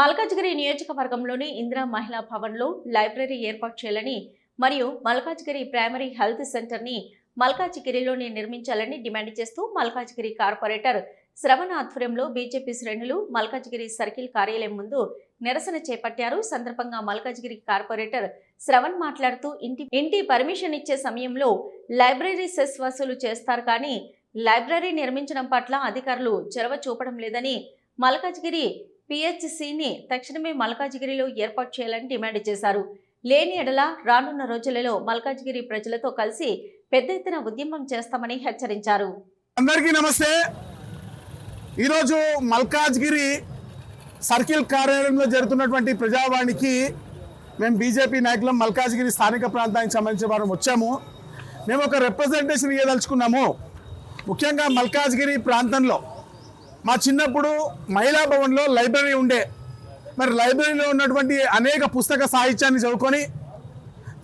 మల్కాజ్గిరి నియోజకవర్గంలోని ఇందిరా మహిళా భవన్లో లైబ్రరీ ఏర్పాటు చేయాలని మరియు మల్కాజ్గిరి ప్రైమరీ హెల్త్ సెంటర్ని మల్కాజ్గిరిలోనే నిర్మించాలని డిమాండ్ చేస్తూ మల్కాజ్గిరి కార్పొరేటర్ శ్రవణ ఆధ్వర్యంలో బీజేపీ శ్రేణులు మల్కాజ్గిరి సర్కిల్ కార్యాలయం ముందు నిరసన చేపట్టారు. సందర్భంగా మల్కాజ్గిరి కార్పొరేటర్ శ్రవణ్ మాట్లాడుతూ ఇంటి ఇంటి పర్మిషన్ ఇచ్చే సమయంలో లైబ్రరీ సెస్ వసూలు చేస్తారు కానీ లైబ్రరీ నిర్మించడం పట్ల అధికారులు చొరవ చూపడం లేదని మల్కాజ్గిరి పిహెచ్సిని తక్షణమే మల్కాజ్గిరిలో ఏర్పాటు చేయాలని డిమాండ్ చేశారు. లేని ఎడల రానున్న రోజులలో మల్కాజ్గిరి ప్రజలతో కలిసి పెద్ద ఎత్తున ఉద్యమం చేస్తామని హెచ్చరించారు. అందరికీ నమస్తే. ఈరోజు మల్కాజ్గిరి సర్కిల్ కార్యాలయంలో జరుగుతున్నటువంటి ప్రజావాణికి మేము బీజేపీ నాయకులం మల్కాజ్గిరి స్థానిక ప్రాంతానికి సంబంధించిన వారం వచ్చాము. మేము ఒక రిప్రజెంటేషన్ ఇవ్వదలుచుకున్నాము ముఖ్యంగా మల్కాజ్గిరి ప్రాంతంలో మా చిన్నప్పుడు మహిళా భవన్లో లైబ్రరీ ఉండే. మరి లైబ్రరీలో ఉన్నటువంటి అనేక పుస్తక సాహిత్యాన్ని చదువుకొని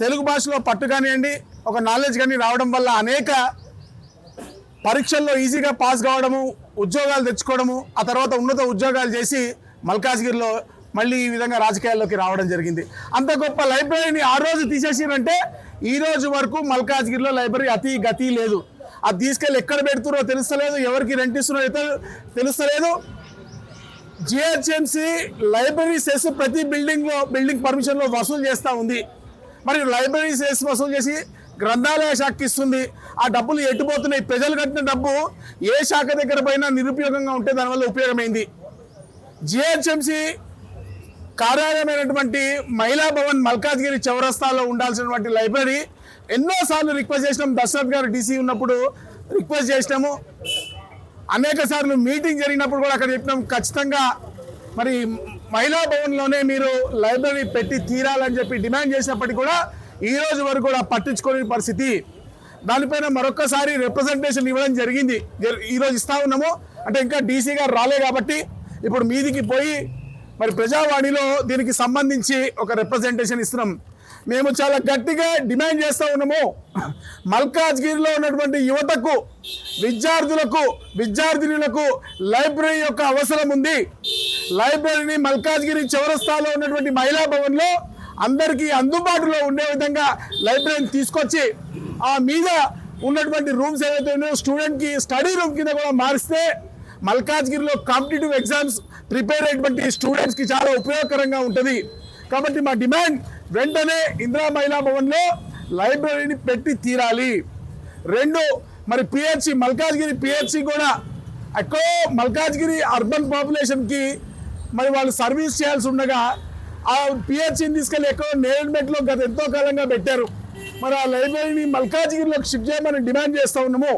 తెలుగు భాషలో పట్టు కానివ్వండి ఒక నాలెడ్జ్ కానీ రావడం వల్ల అనేక పరీక్షల్లో ఈజీగా పాస్ కావడము ఉద్యోగాలు తెచ్చుకోవడము ఆ తర్వాత ఉన్నత ఉద్యోగాలు చేసి మల్కాజ్గిరిలో మళ్ళీ ఈ విధంగా రాజకీయాల్లోకి రావడం జరిగింది. అంత గొప్ప లైబ్రరీని ఆ రోజు తీసేసిరంటే ఈ రోజు వరకు మల్కాజ్గిరిలో లైబ్రరీ అతి గతి లేదు. అది తీసుకెళ్ళి ఎక్కడ పెడుతున్నారో తెలుస్తలేదు ఎవరికి రెంట్ ఇస్తున్నారో తెలు- తెలుస్తలేదు. జిహెచ్ఎంసి లైబ్రరీ సెస్ ప్రతి బిల్డింగ్లో బిల్డింగ్ పర్మిషన్లో వసూలు చేస్తూ ఉంది. మరి లైబ్రరీ సెస్ వసూలు చేసి గ్రంథాలయ శాఖకి ఇస్తుంది. ఆ డబ్బులు ఎట్టుపోతున్నాయి ప్రజలు కట్టిన డబ్బు ఏ శాఖ దగ్గర పోయినా నిరుపయోగంగా ఉంటే దానివల్ల ఉపయోగమైంది. జిహెచ్ఎంసి కార్యాలయమైనటువంటి మహిళా భవన్ మల్కాజ్గిరి చౌరస్తాలో ఉండాల్సినటువంటి లైబ్రరీ ఎన్నోసార్లు రిక్వెస్ట్ చేసినాం. దశరథ్ గారు డీసీ ఉన్నప్పుడు రిక్వెస్ట్ చేసినాము. అనేక సార్లు మీటింగ్ జరిగినప్పుడు కూడా అక్కడ చెప్పినాం. ఖచ్చితంగా మరి మహిళా భవన్లోనే మీరు లైబ్రరీ పెట్టి తీరాలని చెప్పి డిమాండ్ చేసినప్పటికీ కూడా ఈ రోజు వరకు కూడా పట్టించుకోలేని పరిస్థితి. దానిపైన మరొకసారి రిప్రజెంటేషన్ ఇవ్వడం జరిగింది. ఈరోజు ఇస్తా ఉన్నాము. అంటే ఇంకా డీసీ గారు రాలే కాబట్టి ఇప్పుడు మీదికి పోయి మరి ప్రజావాణిలో దీనికి సంబంధించి ఒక రిప్రజెంటేషన్ ఇస్తున్నాం. మేము చాలా గట్టిగా డిమాండ్ చేస్తూ ఉన్నాము. మల్కాజ్గిరిలో ఉన్నటువంటి యువతకు విద్యార్థులకు విద్యార్థినులకు లైబ్రరీ యొక్క అవసరం ఉంది. లైబ్రరీని మల్కాజ్గిరి చౌరస్తాలో ఉన్నటువంటి మహిళా భవన్లో అందరికీ అందుబాటులో ఉండే విధంగా లైబ్రరీని తీసుకొచ్చి ఆ మీద ఉన్నటువంటి రూమ్స్ ఏవైతే ఉన్నాయో స్టూడెంట్కి స్టడీ రూమ్ కింద కూడా మారిస్తే మల్కాజ్గిరిలో కాంపిటేటివ్ ఎగ్జామ్స్ ప్రిపేర్ అయ్యేటువంటి స్టూడెంట్స్కి చాలా ఉపయోగకరంగా ఉంటుంది. కాబట్టి మా డిమాండ్ వెంటనే ఇందిరా మహిళా భవన్లో లైబ్రరీని పెట్టి తీరాలి. రెండు మరి పిహెచ్సి మల్కాజ్గిరి పిహెచ్సి కూడా ఎక్కడో మల్కాజ్గిరి అర్బన్ పాపులేషన్కి మరి వాళ్ళు సర్వీస్ చేయాల్సి ఉండగా ఆ పిహెచ్సిని తీసుకెళ్ళి ఎక్కడో నేరెడ్మెట్లో గత ఎంతో కాలంగా పెట్టారు. మరి ఆ లైబ్రరీని మల్కాజ్గిరిలోకి షిఫ్ట్ చేయమని డిమాండ్ చేస్తూ ఉన్నాము.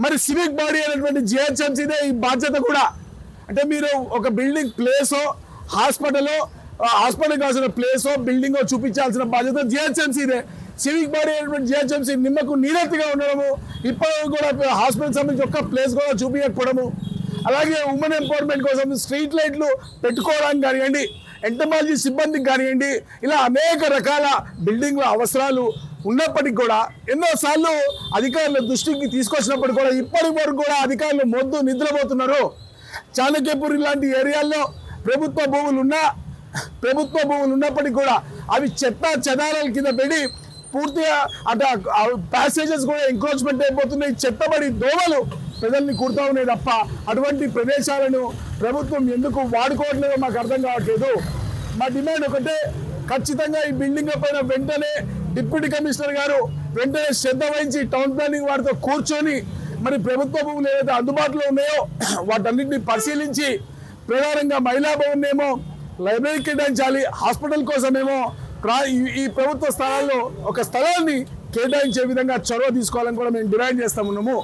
మరి సివిక్ బాడీ అనేటువంటి జిహెచ్ఎంసీదే ఈ బాధ్యత కూడా. అంటే మీరు ఒక బిల్డింగ్ ప్లేసో హాస్పిటలో హాస్పిటల్ కావాల్సిన ప్లేసో బిల్డింగో చూపించాల్సిన బాధ్యత జిహెచ్ఎంసీదే సివిక్ బాడీ అయినటువంటి జిహెచ్ఎంసీ నిమ్మకు నీరెత్తిగా ఉండడము ఇప్పటివరకు కూడా హాస్పిటల్ సంబంధించి ఒక్క ప్లేస్ కూడా చూపించకపోవడము అలాగే ఉమెన్ ఎంపవర్మెంట్ కోసం స్ట్రీట్ లైట్లు పెట్టుకోవడానికి కానివ్వండి ఎంటమాలజీ సిబ్బందికి కానివ్వండి ఇలా అనేక రకాల బిల్డింగ్ల అవసరాలు ఉన్నప్పటికీ కూడా ఎన్నోసార్లు అధికారుల దృష్టికి తీసుకొచ్చినప్పటికి కూడా ఇప్పటి వరకు కూడా అధికారులు మొద్దు నిద్రపోతున్నారు. చాణక్యపూర్ ఇలాంటి ఏరియాల్లో ప్రభుత్వ భూములు ఉన్నా ప్రభుత్వ భూములు ఉన్నప్పటికీ కూడా అవి చెత్త చెదారాల కింద పెట్టి పూర్తిగా అటు ప్యాసేజెస్ కూడా ఎంక్రోచ్మెంట్ అయిపోతున్నాయి. చెత్తబడి దోమలు ప్రజల్ని కుడతా ఉన్నాయి తప్ప అటువంటి ప్రదేశాలను ప్రభుత్వం ఎందుకు వాడుకోవట్లేదో మాకు అర్థం కావట్లేదు. మా డిమాండ్ ఒకటే ఖచ్చితంగా ఈ బిల్డింగ్ పైన వెంటనే డిప్యూటీ కమిషనర్ గారు వెంటనే శ్రద్ధ వహించి టౌన్ ప్లానింగ్ వారితో కూర్చొని మరి ప్రభుత్వ భూములు ఏవైతే అందుబాటులో ఉన్నాయో వాటన్నింటినీ పరిశీలించి ప్రధానంగా మహిళా భవన్ ఏమో లైబ్రరీ కేటాయించాలి హాస్పిటల్ కోసమేమో ప్రా- ఈ- ఈ ప్రభుత్వ స్థలాల్లో ఒక స్థలాన్ని కేటాయించే విధంగా చొరవ తీసుకోవాలని కూడా మేము డిమాండ్ చేస్తా ఉన్నాము.